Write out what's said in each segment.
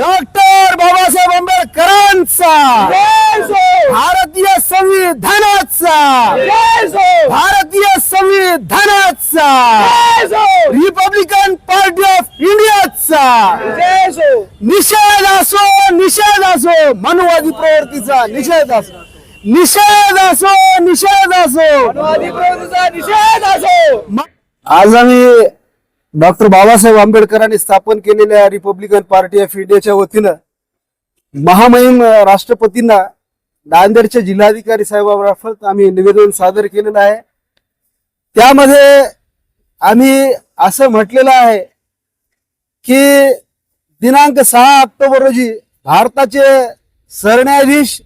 Doctor Babasaheb आंबेडकरांचा. भारतीय संविधानाचा. भारतीय संविधानाचा. रिपब्लिकन पार्टी ऑफ इंडियाचा निषेध असो निषेध असो मनवादी प्रवृत्तीचा निषेध असो. निषेध असो निषेध असो. म- आज आम्ही डॉक्टर बाबासाहेब आंबेडकरांनी स्थापन केलेल्या रिपब्लिकन पार्टी ऑफ इंडियाच्या वतीनं महामहिम राष्ट्रपतींना नांदेडच्या जिल्हाधिकारी साहेबांमार्फत आम्ही निवेदन सादर केलेलं आहे. त्यामध्ये आम्ही असं म्हटलेलं आहे की दिनांक सहा ऑक्टोबर रोजी भारताचे सरन्यायाधीश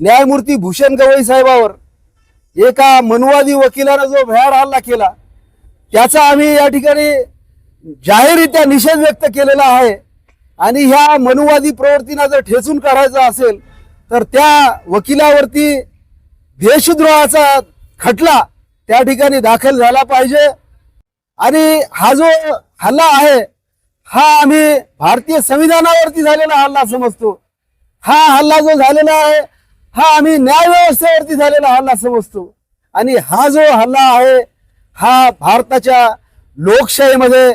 न्यायमूर्ती भूषण गवई साहेबावर एका मनुवादी वकिलानं जो भ्याड हल्ला केला त्याचा आम्ही या ठिकाणी जाहीररित्या निषेध व्यक्त केलेला आहे. आणि ह्या मनुवादी प्रवृत्तींना जर ठेचून काढायचं असेल तर त्या वकिलावरती देशद्रोहाचा खटला त्या ठिकाणी दाखल झाला पाहिजे. आणि हा जो हल्ला आहे हा आम्ही भारतीय संविधानावरती झालेला हल्ला समजतो. हा हल्ला जो झालेला आहे हा आम्ही न्याय व्यवस्थेवरती झालेला हल्ला समजतो. आणि हा जो हल्ला आहे हा भारताच्या लोकशाहीमध्ये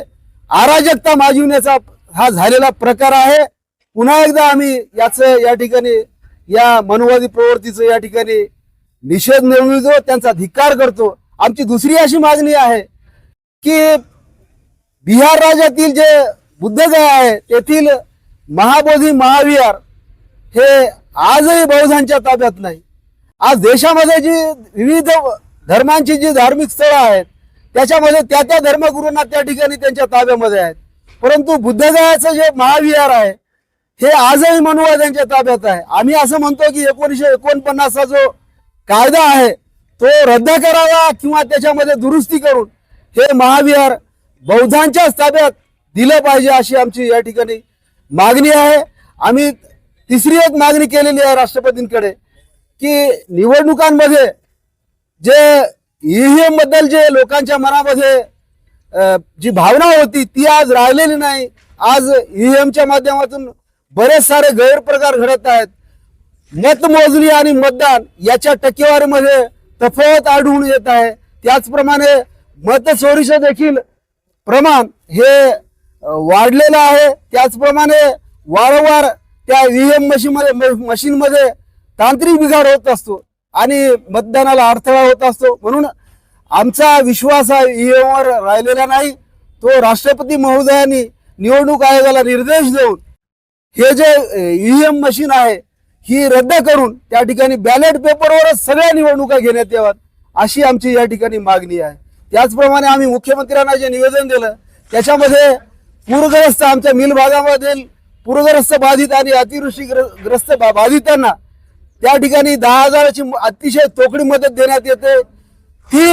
अराजकता माजविण्याचा हा झालेला प्रकार आहे. पुन्हा एकदा आम्ही याच या ठिकाणी या मनुवादी प्रवृत्तीचं या ठिकाणी निषेध नोंदवितो त्यांचा धिक्कार करतो. आमची दुसरी अशी मागणी आहे की बिहार राज्यातील जे बुद्धगया आहे तेथील महाबोधी महाविहार हे आजही बौद्धांच्या ताब्यात नाही. आज देशामध्ये जी विविध धर्मांची जी धार्मिक स्थळं आहेत त्याच्यामध्ये त्या त्या धर्मगुरूंना त्या ठिकाणी त्यांच्या ताब्यामध्ये आहेत. परंतु बुद्धगयाचं जे महाविहार आहे हे आजही मनुवाद्यांच्या ताब्यात आहे. आम्ही असं म्हणतो की एकोणीसशे एकोणपन्नासचा जो कायदा आहे तो रद्द करावा किंवा त्याच्यामध्ये दुरुस्ती करून हे महाविहार बौद्धांच्याच ताब्यात दिलं पाहिजे अशी आमची या ठिकाणी मागणी आहे. आम्ही तिसरी एक मागणी केलेली आहे राष्ट्रपतींकडे की निवडणुकांमध्ये जे ईव्हीएमबद्दल जे लोकांच्या मनामध्ये जी भावना होती ती आज राहिलेली नाही. आज ईव्हीएमच्या माध्यमातून बरेच सारे गैरप्रकार घडत आहेत. मतमोजणी आणि मतदान याच्या टक्केवारीमध्ये तफावत आढळून येत आहे. त्याचप्रमाणे मतचोरीचं देखील प्रमाण हे वाढलेलं आहे. त्याचप्रमाणे वारंवार त्या ईव्हीएम एम मशीनमध्ये मशीन तांत्रिक बिघाड होत असतो. आणि मतदानाला अडथळा होत असतो. म्हणून आमचा विश्वास हा EVM राहिलेला नाही. तो राष्ट्रपती महोदयांनी निवडणूक आयोगाला निर्देश देऊन हे जे ईव्हीएम मशीन आहे ही रद्द करून त्या ठिकाणी बॅलेट पेपरवरच सगळ्या निवडणुका घेण्यात याव्यात अशी आमची या ठिकाणी मागणी आहे. त्याचप्रमाणे आम्ही मुख्यमंत्र्यांना जे निवेदन दिलं त्याच्यामध्ये पूरग्रस्त आमच्या मिल भागामधील पूरग्रस्त बाधित आणि अतिवृष्टीग्रस्त बा- बाधितांना त्या ठिकाणी दहा हजाराची अतिशय तोकडी मदत देण्यात येते. ती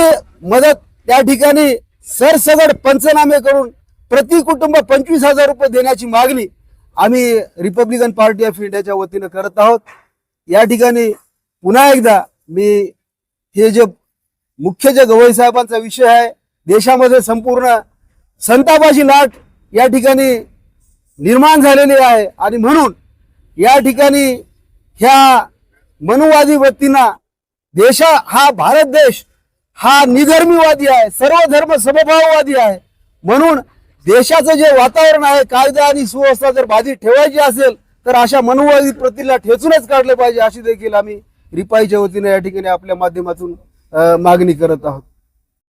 मदत त्या ठिकाणी सरसगड पंचनामे करून प्रति कुटुंब पंचवीस हजार रुपये देण्याची मागणी आम्ही रिपब्लिकन पार्टी ऑफ इंडियाच्या वतीनं करत आहोत. या ठिकाणी पुन्हा एकदा मी हे जे मुख्य जे गवई साहेबांचा विषय आहे देशामध्ये संपूर्ण संतापाची लाट या ठिकाणी निर्माण झालेली आहे आणि म्हणून या ठिकाणी ह्या मनुवादी व्यक्तींना देशा हा भारत देश हा निधर्मीवादी आहे सर्व धर्म समभाववादी आहे. म्हणून देशाचं जे वातावरण आहे कायदा आणि सुव्यवस्था जर बाधित ठेवायची असेल तर अशा मनुवादी प्रतीला ठेचूनच काढले पाहिजे अशी देखील आम्ही रिपाईच्या वतीने या ठिकाणी आपल्या माध्यमातून मागणी करत आहोत.